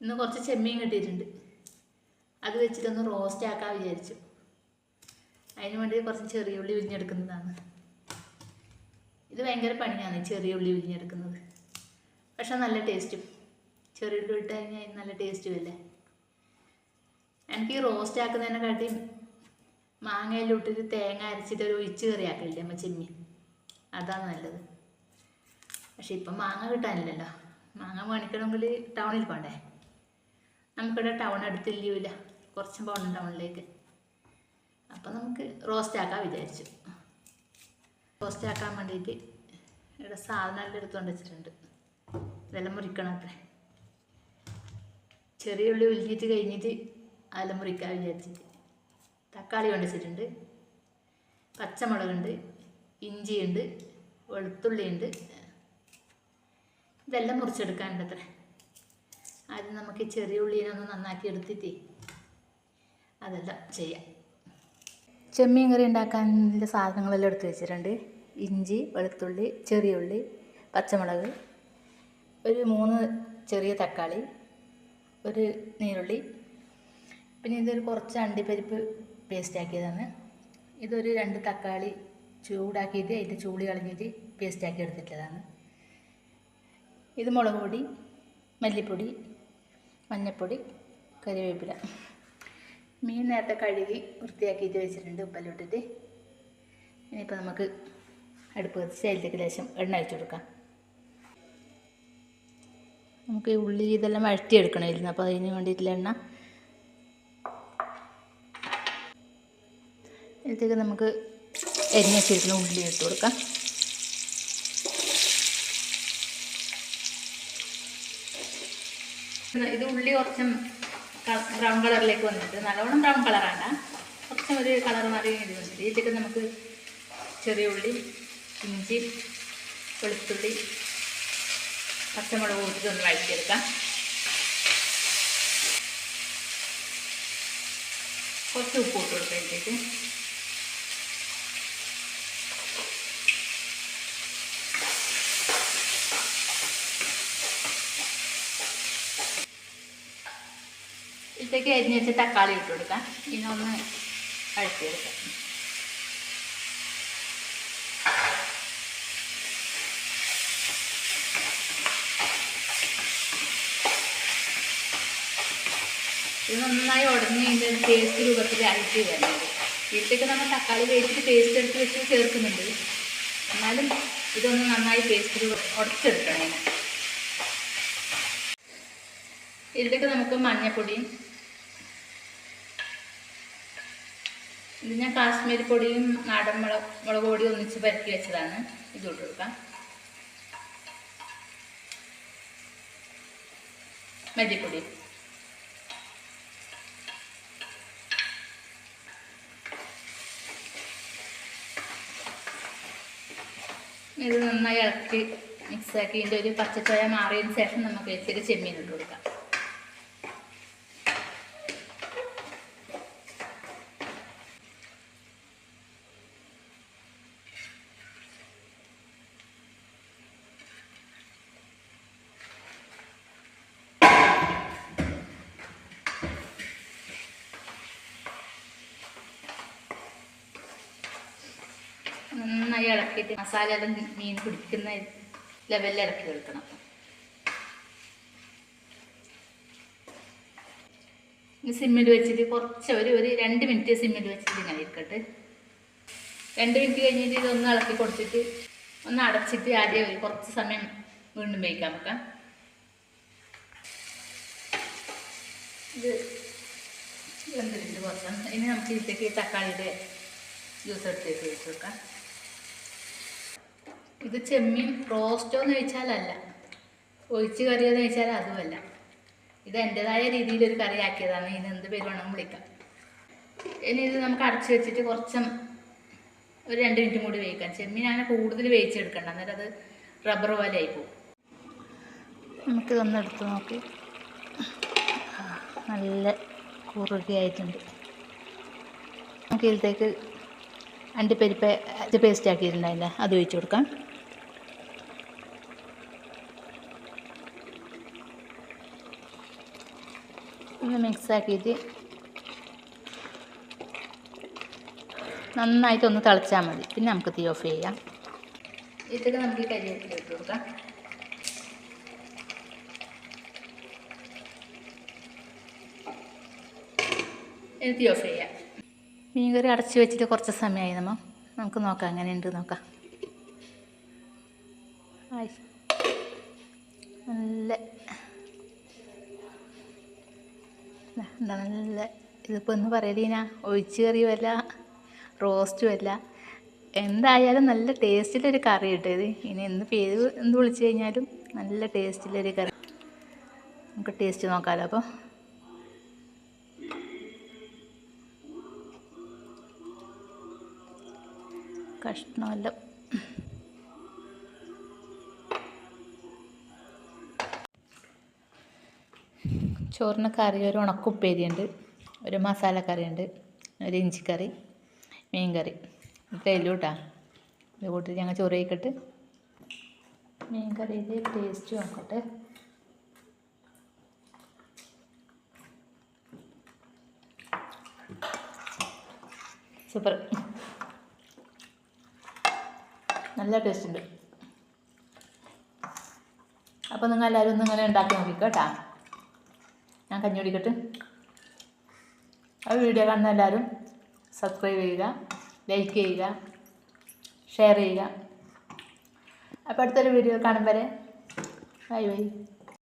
ഇന്ന് കുറച്ച് ചെമ്മീൻ കിട്ടിയിട്ടുണ്ട്. അത് വെച്ചിട്ടൊന്ന് റോസ്റ്റ് ആക്കാൻ വിചാരിച്ചു. അതിന് വേണ്ടി കുറച്ച് ചെറിയ ഉള്ളി ഉരിഞ്ഞെടുക്കുന്നതാണ് ഇത് ഭയങ്കര പണിയാണ് ചെറിയ ഉള്ളി ഉരിഞ്ഞെടുക്കുന്നത് പക്ഷെ നല്ല ടേസ്റ്റും. ചെറിയ ഉള്ളി ഇട്ട് കഴിഞ്ഞാൽ നല്ല ടേസ്റ്റും അല്ലേ? എനിക്ക് ഈ റോസ്റ്റ് ആക്കുന്നതിനെക്കാട്ടിയും മാങ്ങയെല്ലാം ഇട്ടിട്ട് തേങ്ങ അരച്ചിട്ട് ഒരു ഒഴിച്ച് കറി ആക്കില്ലേ അമ്മ ചെമ്മീൻ? അതാണ് നല്ലത്. പക്ഷെ ഇപ്പം മാങ്ങ കിട്ടാനില്ലല്ലോ. മാങ്ങ മേടിക്കണമെങ്കിൽ ടൗണിൽ പോണ്ടേ? നമുക്കിവിടെ ടൗൺ അടുത്തില്ല കുറച്ചും പോകണം ടൗണിലേക്ക് അപ്പം നമുക്ക് റോസ്റ്റ് ആക്കാൻ വിചാരിച്ചു. റോസ്റ്റ് ആക്കാൻ വേണ്ടിയിട്ട് ഇവിടെ സാധനമെല്ലാം എടുത്തുകൊണ്ട് വെച്ചിട്ടുണ്ട്. ഇതെല്ലാം മുറിക്കണം അത്രേ. ചെറിയ ഉള്ളി ഉലിഞ്ഞിട്ട് കഴിഞ്ഞിട്ട് അതെല്ലാം മുറിക്കാൻ വിചാരിച്ചിട്ട് തക്കാളി കൊണ്ടുവച്ചിട്ടുണ്ട് പച്ചമുളകുണ്ട്. ഇഞ്ചിയുണ്ട്. വെളുത്തുള്ളിയുണ്ട്. ഇതെല്ലാം മുറിച്ചെടുക്കാനുണ്ട് അത്ര. ആദ്യം നമുക്ക് ചെറിയ ഉള്ളിനൊന്ന് നന്നാക്കി എടുത്തിട്ട് അതെല്ലാം ചെയ്യാം. ചെമ്മീൻ കറി ഉണ്ടാക്കാനുള്ള സാധനങ്ങളെല്ലാം എടുത്ത് വെച്ചിട്ടുണ്ട്. ഇഞ്ചി വെളുത്തുള്ളി ചെറിയ ഉള്ളി പച്ചമുളക് ഒരു മൂന്ന് ചെറിയ തക്കാളി ഒരു നീരുള്ളി പിന്നെ ഇതൊരു കുറച്ച് അണ്ടിപ്പരിപ്പ് പേസ്റ്റാക്കിയതാണ് ഇതൊരു രണ്ട് തക്കാളി ചൂടാക്കിയിട്ട് അതിന്റെ ചൂളി കളഞ്ഞിട്ട് പേസ്റ്റാക്കി എടുത്തിട്ടുള്ളതാണ് ഇത് മുളക് പൊടി മല്ലിപ്പൊടി മഞ്ഞൾപ്പൊടി കരിവേപ്പില. മീൻ നേരത്തെ കഴുകി വൃത്തിയാക്കിയിട്ട് വെച്ചിട്ടുണ്ട് ഉപ്പലോട്ടിട്ട് ഇനിയിപ്പോൾ നമുക്ക് അടുപ്പ് കത്തിച്ച് അതിലേക്ക് ലേശം എണ്ണ ഒഴിച്ചു കൊടുക്കാം. നമുക്ക് ഈ ഉള്ളി ഇതെല്ലാം വഴറ്റിയെടുക്കണമായിരുന്നു. അപ്പോൾ അതിന് വേണ്ടിയിട്ടുള്ള എണ്ണ. ഇതിലേക്ക് നമുക്ക് എരിഞ്ഞ വെച്ചിരിക്കുന്ന ഉള്ളി ഇട്ട് കൊടുക്കാം. ഇത് ഉള്ളി കുറച്ചും ബ്രൗൺ കളറിലേക്ക് വന്നിട്ട് നല്ലവണ്ണം ബ്രൗൺ കളറാണ് കുറച്ചും ഒരു കളർ മാറി ഇത് വന്നിട്ട്. ഇതിലേക്ക് നമുക്ക് ചെറിയ ഉള്ളി ഇഞ്ചി വെളുത്തുള്ളി പച്ചമുളക് കൂട്ടിട്ട് ഒന്ന് വഴറ്റിയെടുക്കാം. കുറച്ച് ഉപ്പ് ഇട്ട് കൊടുക്കാം ഇതിലേക്ക്. ഇതിലേക്ക് അരിഞ്ഞ് വെച്ച് തക്കാളി ഇട്ട് കൊടുക്കാം. ഇതിനൊന്ന് അഴത്തിയെടുക്കാം ഇത് നന്നായി ഉടഞ്ഞ് ഇതിന്റെ പേസ്റ്റ് രൂപത്തിൽ അഴിച്ച് വരുന്നത് ഇതിലേക്ക് നമ്മൾ തക്കാളി വേവിച്ചിട്ട് പേസ്റ്റ് എടുത്ത് വെച്ച് ചേർക്കുന്നുണ്ട്. എന്നാലും ഇതൊന്ന് നന്നായി പേസ്റ്റ് ഉടച്ചെടുക്കണം. ഇതിലേക്ക് നമുക്ക് മഞ്ഞൾപ്പൊടിയും ഇത് ഞാൻ കാശ്മീരി പൊടിയും നാടൻ മുളക് മുളക് പൊടിയും ഒന്നിച്ച് പരത്തി വെച്ചതാണ്. ഇത് കൊടുക്കാം. മല്ലിപ്പൊടി. ഇത് നന്നായി ഇളക്കി മിക്സാക്കി ഇതിന്റെ ഒരു പച്ചച്ചോയ മാറിയതിന് ശേഷം നമുക്ക് ഇച്ചിരി ചെമ്മീൻ ഇട്ട് കൊടുക്കാം നന്നായി ഇളക്കിയിട്ട് മസാല എല്ലാം മീൻ പിടിക്കുന്ന ലെവലിൽ ഇളക്കി കൊടുക്കണം. സിമ്മിൽ വെച്ചിട്ട് കുറച്ച് ഒരു ഒരു രണ്ട് മിനിറ്റ് സിമ്മിൽ വെച്ചിട്ട് ഞാൻ ഇരിക്കട്ടെ. രണ്ട് മിനിറ്റ് കഴിഞ്ഞിട്ട് ഇതൊന്ന് ഇളക്കി കൊടുത്തിട്ട് ഒന്ന് അടച്ചിട്ട് ആദ്യം കുറച്ച് സമയം വീണ്ടും വേവിക്കാൻ വെക്കാം. ഇത് വെന്തിട്ടുണ്ട് കുറച്ച്. ഇനി നമുക്ക് ഇതിലേക്ക് തക്കാളിയുടെ ജ്യൂസ് എടുത്തേക്ക് വെച്ച് വെക്കാം. ഇത് ചെമ്മീൻ റോസ്റ്റോ എന്ന് ചോദിച്ചാലല്ല ഒഴിച്ച് കറിയോ എന്ന് ചോദിച്ചാൽ അതുമല്ല. ഇത് എന്റെതായ രീതിയിൽ ഒരു കറി ആക്കിയതാണ് ഇതിന് എന്ത് പേര് വേണമെങ്കിലും വിളിക്കാം. ഇനി ഇത് നമുക്ക് അടച്ച് വെച്ചിട്ട് കുറച്ചും ഒരു രണ്ട് മിനിറ്റും കൂടി വേവിക്കാം. ചെമ്മീൻ അങ്ങനെ കൂടുതൽ വേവിച്ചെടുക്കണ്ട. അന്നേരം അത് റബ്ബർ പോലെ ആയി പോകും. നമുക്കിതൊന്ന് എടുത്ത് നോക്കി. നല്ല കുറുകിയായിട്ടുണ്ട് നമുക്ക് ഇതിലേക്ക് അണ്ടിപ്പരിപ്പ് പേസ്റ്റ് ആക്കിയിട്ടുണ്ടായില്ല? അത് ഒഴിച്ചു കൊടുക്കാം. മിക്സ് ആക്കിയിട്ട് നന്നായിട്ടൊന്ന് തിളച്ചാൽ മതി. പിന്നെ നമുക്ക് തീ ഓഫ് ചെയ്യാം. ഇതൊക്കെ നമുക്ക് ഇട്ട് കൊടുക്കാം. തീ ഓഫ് ചെയ്യാം. മീൻകറി അടച്ചു വെച്ചിട്ട് കുറച്ച് സമയമായി നമ്മൾ നമുക്ക് നോക്കാം അങ്ങനെ ഉണ്ട് നോക്കാം. ആയി. നല്ല നല്ല ഇതിപ്പോൾ ഒന്ന് പറയലീന ഒഴിച്ച് കറിയുമല്ല റോസ്റ്റുമല്ല എന്തായാലും നല്ല ടേസ്റ്റിലൊരു കറി കിട്ടിയത് ഇനി എന്ത് പേര് എന്ത് വിളിച്ചു കഴിഞ്ഞാലും നല്ല ടേസ്റ്റിലൊരു കറി. നമുക്ക് ടേസ്റ്റ് നോക്കാമല്ലോ അപ്പോൾ കഷ്ണമല്ല. ചോറിന് കറി ഒരു ഉണക്കുപ്പേരിയുണ്ട് ഒരു മസാല കറിയുണ്ട് ഒരു ഇഞ്ചിക്കറി മീൻ കറി ഇത്രയല്ലോ കേട്ടാ ഇത് കൂട്ടിട്ട് ഞങ്ങൾ ചോറ് കഴിക്കട്ട്. മീൻ കറിയിൽ ടേസ്റ്റ് നോക്കട്ടെ. സൂപ്പർ. നല്ല ടേസ്റ്റ് ഉണ്ട്. അപ്പോൾ നിങ്ങൾ എല്ലാവരും ഒന്ന് ഇങ്ങനെ ഉണ്ടാക്കി നോക്കിക്കോ കേട്ടാ ഞാൻ കഞ്ഞി കുടിക്കട്ടെ ആ വീഡിയോ കാണുന്ന എല്ലാവരും സബ്സ്ക്രൈബ് ചെയ്യുക ലൈക്ക് ചെയ്യുക ഷെയർ ചെയ്യുക. അപ്പോൾ അടുത്തൊരു വീഡിയോ കാണും വരെ. Bye bye